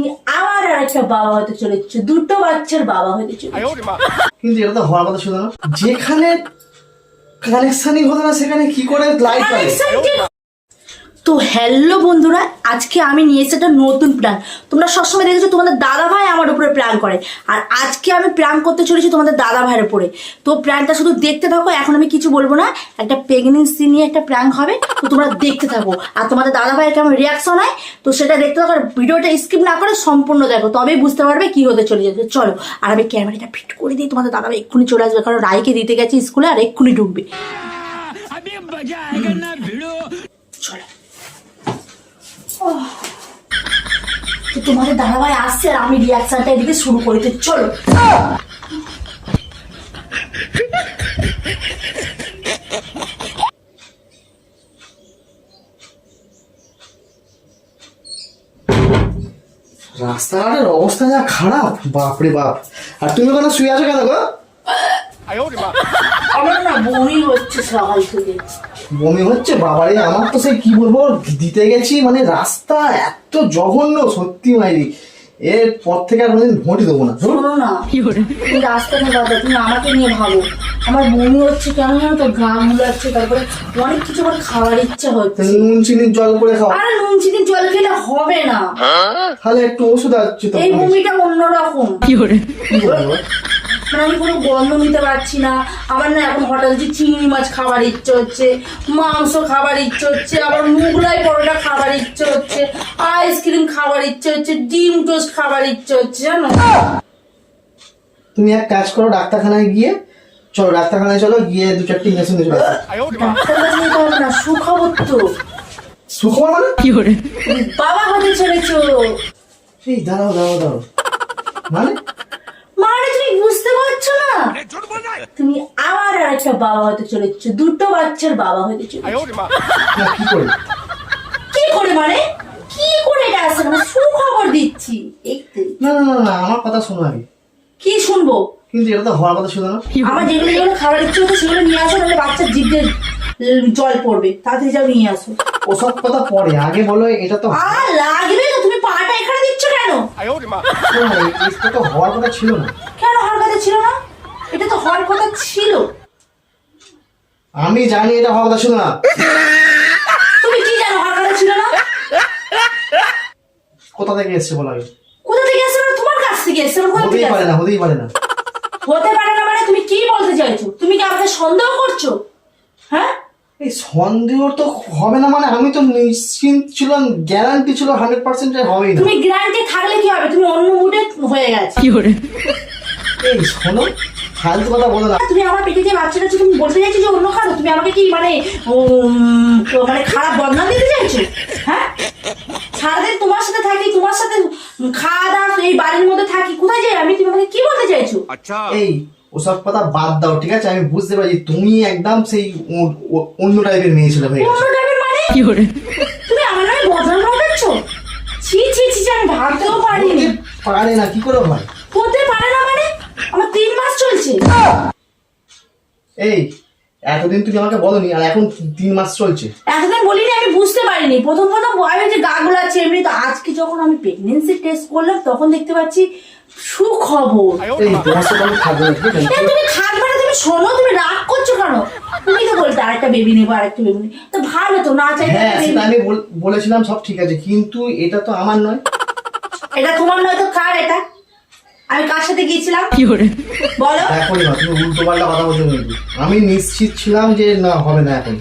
তুমি আবার আর একটা বাবা হতে চলেছ দুটো বাচ্চার বাবা হতে চলেছ। কিন্তু এটা তো হওয়ার কথা শুধু না। যেখানে কানেকশনই হতো না সেখানে কি করে লাইট তো হ্যালো বন্ধুরা আজকে আমি নিয়ে এসে একটা নতুন প্ল্যান তোমরা সবসময় দেখেছ তোমাদের দাদা ভাই আমার উপরে প্রাণ করে আর আজকে আমি প্রাণ করতে চলেছি তোমাদের দাদা ভাইয়ের উপরে তো প্রাণটা শুধু দেখতে থাকো এখন আমি কিছু বলব না একটা প্রেগনেন্সি নিয়ে একটা প্রাণ হবে তো তোমরা দেখতে থাকো আর তোমাদের দাদা ভাইয়ের কেমন রিয়াকশন হয় তো সেটা দেখতে থাকো ভিডিওটা স্কিপ না করে সম্পূর্ণ দেখো তবেই বুঝতে পারবে কি হতে চলে যাবে চলো আর আমি ক্যামেরাটা ফিট করে দিই তোমাদের দাদা ভাই এক্ষুনি চলে আসবে কারণ রায়কে দিতে গেছি স্কুলে আর এক্ষুনি ঢুকবে চলো তোমাদের দাদাভাই আসছে আর আমি রিয়াকশনটা এদিকে শুরু করে দিই চলো। রাস্তাঘাটের অবস্থা যা খারাপ বাপরে বাপ। আর তুমি ওখানে শুয়ে আছো কেন গো? আমার না বমি হচ্ছে সকাল থেকে। বমি হচ্ছে বাবারে আমার তো সেই কি বলব দিতে গেছি মানে রাস্তা এত জঘন্য সত্যি মাইরি। এর পর থেকে আর কোনোদিন ভোটই দেবো না। শোনো না তুমি রাস্তা নিয়ে বাবা তুমি আমাকে নিয়ে ভাবো। আমার বমি হচ্ছে কেন জানো তো গা মুলাচ্ছে তারপরে অনেক কিছু আমার খাওয়ার ইচ্ছা হচ্ছে। নুন চিনির জল করে খাও। আরে নুন চিনি জল খেলে হবে না। তাহলে একটু ওষুধ আছে তো এই বমিটা অন্যরকম। কি বলব? মানে আমি কোনো গন্ধ নিতে পারছি না। আমার না এখন হঠাৎ যে চিংড়ি মাছ খাবার ইচ্ছে হচ্ছে মাংস খাবার ইচ্ছে হচ্ছে আবার মুগলাই পরোটা খাবার ইচ্ছে হচ্ছে আইসক্রিম খাবার ইচ্ছে হচ্ছে ডিম টোস্ট খাবার ইচ্ছে হচ্ছে জানো? তুমি এক কাজ করো ডাক্তারখানায় গিয়ে চলো ডাক্তারখানায় চলো গিয়ে দু চারটি ইঞ্জেকশন দিয়ে চলে আসো। না সুখবর তো। সুখবর মানে? তুমি বাবা হতে চলেছো। এই দাঁড়াও দাঁড়াও দাঁড়াও। মানে? মানে তুমি বুঝতে একটা বাবা হতে চলেছো দুটো বাচ্চার বাবা হতে চলেছো। না কি করে? কি করে মানে? কি করে এটা আসছে না সুখবর দিচ্ছি। দেখতে না না না না আমার কথা শোনো আগে। কি শুনব? কিন্তু এটা তো হওয়ার কথা ছিল না। আমার যেগুলো যেগুলো খাবার ইচ্ছে হচ্ছে সেগুলো নিয়ে আসো নাহলে বাচ্চার জিভে জল পড়বে। তাড়াতাড়ি যাও নিয়ে আসো। ওসব কথা পরে আগে বলো এটা তো আর লাগবে তো তুমি পাটা এখানে দিচ্ছ কেন? শোনো, এই- এটা তো হওয়ার কথা ছিল না। কেন হওয়ার কথা ছিল না? এটা তো হওয়ার কথা ছিল। আমি জানি এটা হওয়ার কথা ছিল না। তুমি কি জানো হওয়ার কথা ছিল না? কোথা থেকে এসছে বলো আগে? কোথা থেকে এসছে মানে তোমার কাছ থেকে এসছে হতেই পারে না হতেই পারে না। হতে পারে না মানে তুমি কি বলতে চাইছো? তুমি কি আমাকে সন্দেহ করছ? হ্যাঁ? এই সন্দেহ তো হবে না মানে আমি তো নিশ্চিন্ত ছিলাম গ্যারান্টি ছিল হান্ড্রেড পার্সেন্ট হবেই না। তুমি গ্যারান্টি থাকলে কি হবে? তুমি অন্য মুডে হয়ে গেছে। এই শোনো ফালতু কথা বলো না। তুমি আমার পেটে যে বাচ্চাটা তুমি বলতে চাইছো যে অন্য কারও? তুমি আমাকে কি মানে মানে খারাপ বদনাম দিতে চাইছো? হ্যাঁ? সারাদিন তোমার সাথে থাকি তোমার সাথে খাওয়া দাওয়া এই বাড়ির মধ্যে থাকি কোথায় যাই? আমি তুমি আমাকে কি বলতে চাইছো? এই ওসব কথা বাদ দাও ঠিক আছে? আমি বুঝতে পারি তুমি একদম সেই অন্য টাইপের মেয়ে ছিল হয়ে অন্য টাইপের মানে? তুমি আমার নামে বদনাম লাগাচ্ছ ছি ছি ছি আমি ভাবতেও পারিনি। পারে না কি করে হয় হতে পারে না মানে আমার তিন মাস চলছে এই এতদিন তুমি আমাকে বলনি আর এখন তিন মাস চলছে। এতদিন বলিনি আমি বুঝতে পারিনি। প্রথম প্রথম আমি যে গা গুলাচ্ছে এমনি তো আজকে যখন আমি প্রেগনেন্সি টেস্ট করলাম তখন দেখতে পাচ্ছি সুখবর। এই তোমার সাথে আমি থাকব না ঠিক আছে? তুমি না তুমি শোনো তুমি রাগ করছ কেন? তুমি তো বলতে আরেকটা বেবি নেব আরেকটা বেবি নেব। তো ভালো তো না চাইলে হ্যাঁ সেটা আমি বলেছিলাম সব ঠিক আছে কিন্তু এটা তো আমার নয়। এটা তোমার নয় তো কার এটা? আমি কার সাথে গিয়েছিলাম? কি করে? বলো। এখনই না তুমি উল্টো পাল্টা কথা বলছো কিন্তু আমি নিশ্চিত ছিলাম যে না হবে না এখন।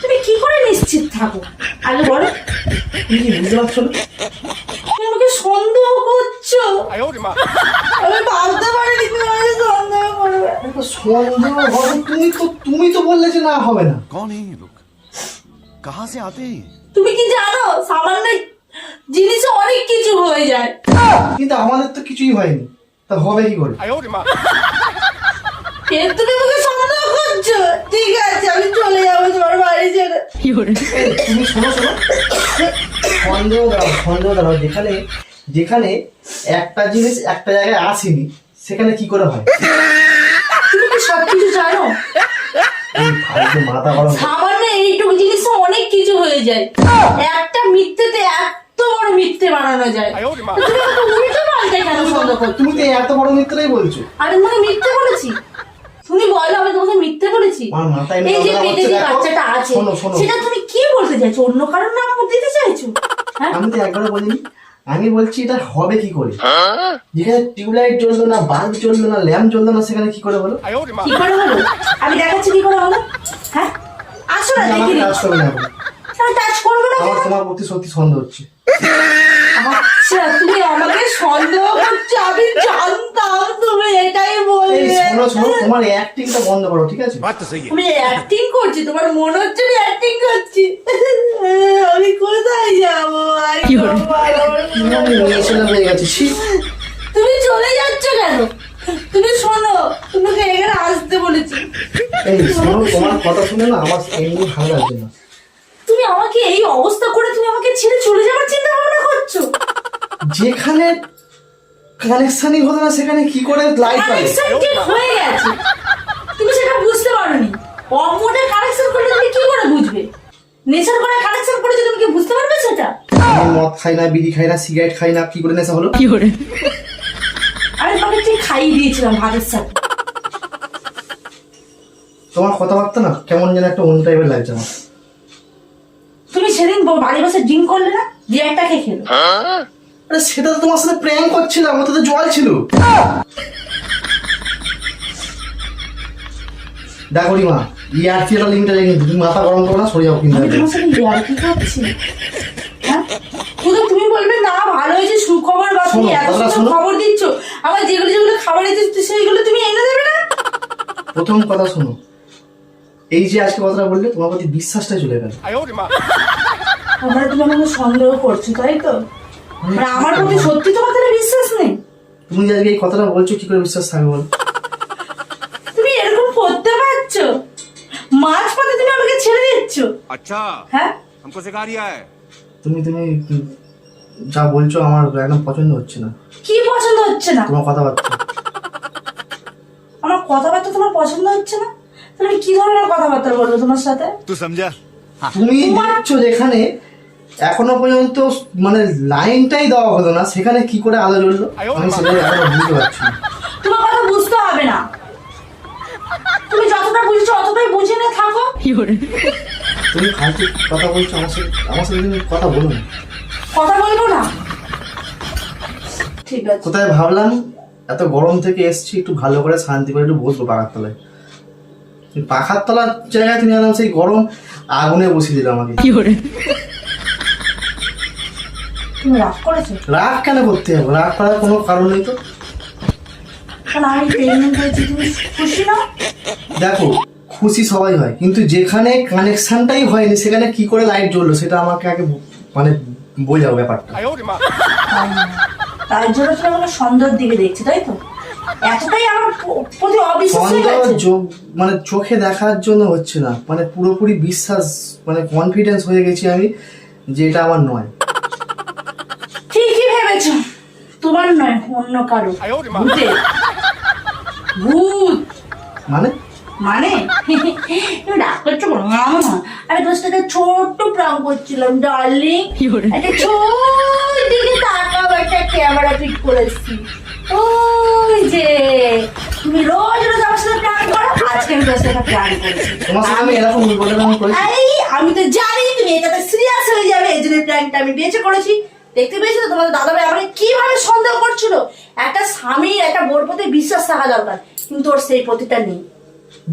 তুমি কি করে নিশ্চিত থাকো? আগে বলো। তুমি কি বুঝতে পারছ আমাকে সন্দেহ করছ? আমি পারিনি তুমি আমাকে সন্দেহ করবে। সন্দেহ হবে? তুমি তো তুমি তো বললে যে না হবে না। কোন এই লোক? কাহা সে আতে? তুমি কি জানো সামান্য জিনিসে অনেক কিছু হয়ে যায়। কিন্তু আমাদের তো কিছুই হয়নি। তা হবে কি করে? এর তুমি আমাকে সন্দেহ করছ? ঠিক আছে আমি চলে যাব তোমার বাড়ি ছেড়ে এই, তুমি শোনো শোনো। সন্দেহ দাও সন্দেহ দাও। যেখানে যেখানে একটা জিনিস একটা জায়গায় আসেনি সেখানে কি করে হয়? তুমি কি সব কিছু জানো মাথা গরম। সামান্য এইটুকু জিনিসে অনেক কিছু হয়ে যায়। একটা মিথ্যেতে এত বড় মিথ্যে বানানো যায়। তুমি উল্টো পাল্টে কেন সন্দেহ করছ তুমি তো এত বড় মিত্রই বলছো। আমি তোমাকে মিথ্যে বলেছি। তুমি বলো আমি তোমাকে মিথ্যে বলেছি। এই যে পেটে যে বাচ্চাটা আছে। সেটা তুমি কি বলতে চাইছো? অন্য কারোর নাম দিতে চাইছো? হ্যাঁ? আমি তো একবারও বলিনি। আমি বলছি এটা হবে কি করে? যেখানে টিউবলাইট জ্বললো না বাল্ব জ্বললো না ল্যাম্প জ্বললো না সেখানে কি করে বলো? কি করে হলো আমি দেখাচ্ছি কি করে হলো হ্যাঁ? আসো না দেখি টাচ করব না আমার তোমার প্রতি সত্যি সন্দেহ হচ্ছে। তুমি চলে যাচ্ছ কেন? তুমি শোনো তোমাকে এখানে আসতে বলেছি। শোনো তোমার কথা শুনে না আমার ভালো লাগছে না। আমাকে এই অবস্থা করে তুমি আমাকে ছেড়ে চলে যাওয়ার চিন্তা ভাবনা করছ? যেখানে কানেকশনই হতো না সেখানে কি করে লাইট পাবে? কানেকশন ঠিক হয়ে গেছে। তুমি সেটা বুঝতে পারোনি। অমোটে কানেকশন করলে তুমি কি করে বুঝবে? নেশার করে কানেকশন করেছে তুমি কি বুঝতে পারবে সেটা? আমি মদ খাই না বিড়ি খাই না সিগারেট খাই না কি করে নেশা হলো? আমি তোমাকে ঠিক খাইয়ে দিয়েছিলাম ভাতের সাথে। তোমার কথাবার্তা না কেমন যেন একটা অন্য টাইপের লাগছে আমার। বাড়ি বসে ড্রিঙ্ক করলে না দিয়ে একটা খেয়ে খেলো। আরে সেটা তো তোমার সাথে প্র্যাঙ্ক করছিলাম তো জল ছিল। দেখো রিমা ইয়ার ফিয়ার লিমিটে রেখে তুমি মাথা গরম করো না সরে যাও কিন্তু আমি তোমার সাথে ইয়ার করছি হ্যাঁ? শুধু তুমি বলবে না ভালো হয়েছে সুখবর বা তুমি শোনো, এত সুন্দর খবর দিচ্ছ। আমার যেগুলো যেগুলো খাবার দিচ্ছ সেইগুলো তুমি এনে দেবে না? প্রথম কথা শোনো এই যে আজকে কথাটা বললে তোমার প্রতি বিশ্বাসটাই চলে গেল। আমরা তুমি আমাকে সন্দেহ করছো তাই তো মানে আমার প্রতি সত্যি তোমার তাহলে বিশ্বাস নেই তুমি যে আজকে এই কথাটা বলছো কি করে বিশ্বাস থাকবে বলো তুমি এরকম করতে পারছো মাঝ পথে তুমি আমাকে ছেড়ে দিচ্ছ अच्छा হ্যাঁ हमको सिखा रिया है তুমি তুমি উম, যা বলছো আমার একদম পছন্দ হচ্ছে না কি পছন্দ হচ্ছে না তোমার কথাবার্তা আমার কথাবার্তা তোমার পছন্দ হচ্ছে না তাহলে আমি কি ধরনের কথাবার্তা বলবো তোমার সাথে तू समझा তুমি দেখছো যেখানে এখনও পর্যন্ত মানে লাইনটাই দেওয়া হলো না সেখানে কি করে আলো জ্বললো? আমি সেটাই এখনও বুঝতে পারছি না। তোমার কথা বুঝতে হবে না। তুমি যতটা বুঝছ অতটাই বুঝে নিয়ে থাকো। তুমি ফালতু কথা বলছো আমার সাথে আমার সাথে তুমি কথা বলো না। কথা বলব না? ঠিক আছে। কোথায় ভাবলাম? এত গরম থেকে এসছি একটু ভালো করে শান্তি করে একটু বসবো পাখার তলায় পাখার তলার জায়গায় তুমি একদম সেই গরম আগুনে বসিয়ে দিল আমাকে। তুমি রাগ করেছ? রাগ কেন করতে হবে? রাগ করার কোনো কারণ নেই তো। কারণ আমি প্রেগনেন্ট হয়েছি তুমি খুশি না? দেখো খুশি সবাই হয় কিন্তু যেখানে কানেকশনটাই হয়নি সেখানে কি করে লাইট জ্বললো সেটা আমাকে আগে মানে বোঝাও ব্যাপারটা। তার জন্য তুমি আমাকে সন্দেহের দিকে দেখছি তাই তো? এতটাই আমার প্রতি অবিশ্বাস মানে চোখে দেখার জন্য হচ্ছে না। মানে পুরোপুরি বিশ্বাস মানে কনফিডেন্স হয়ে গেছি আমি যে এটা আমার নয় ঠিকই ভেবেছো তোমার নয় অন্য কারও। ভূতে। ভূত। মানে? মানে? রাগ করছ আমি তোর সাথে ছোট্ট প্রাণ করছিলাম ডার্লিং একটা ছোট দিকে তাকাও একটা ক্যামেরা ফিট করেছি। ওই যে তুমি রোজ রোজ আমার সাথে প্রাণ করো আজকে আমি তোর সাথে প্রাণ করেছি। আমি এরকম বলে আমি করেছি। আমি তো জানি তুমি এটাতে সিরিয়াস হয়ে যাবে এই জন্য প্র্যাঙ্কটা আমি বেঁচে করেছি। দেখতে পেয়েছ তো? তোমাদের দাদা ভাই আমাকে কীভাবে সন্দেহ করছিল? একটা স্বামী একটা বোর প্রতি বিশ্বাস থাকা দরকার কিন্তু ওর সেই প্রতিটা নেই।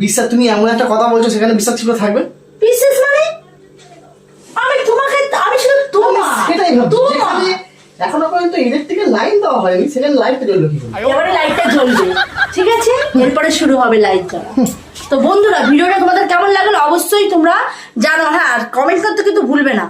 বিশ্বাস তুমি এমন একটা কথা বলছো সেখানে বিশ্বাস ছিল থাকবে? বিশ্বাস মানে? আমি তোমাকে আমি শুধু তোমার সেটাই ভাবছি এখনও পর্যন্ত ইলেকট্রিকের লাইন দেওয়া হয়নি সেখানে লাইটটা জ্বললো কি এবারে লাইটটা জ্বলবে ঠিক আছে? এরপরে শুরু হবে লাইট জ্বলা তো বন্ধুরা ভিডিওটা তোমাদের কেমন লাগল? অবশ্যই তোমরা জানো হ্যাঁ আর কমেন্ট করতে কিন্তু ভুলবে না।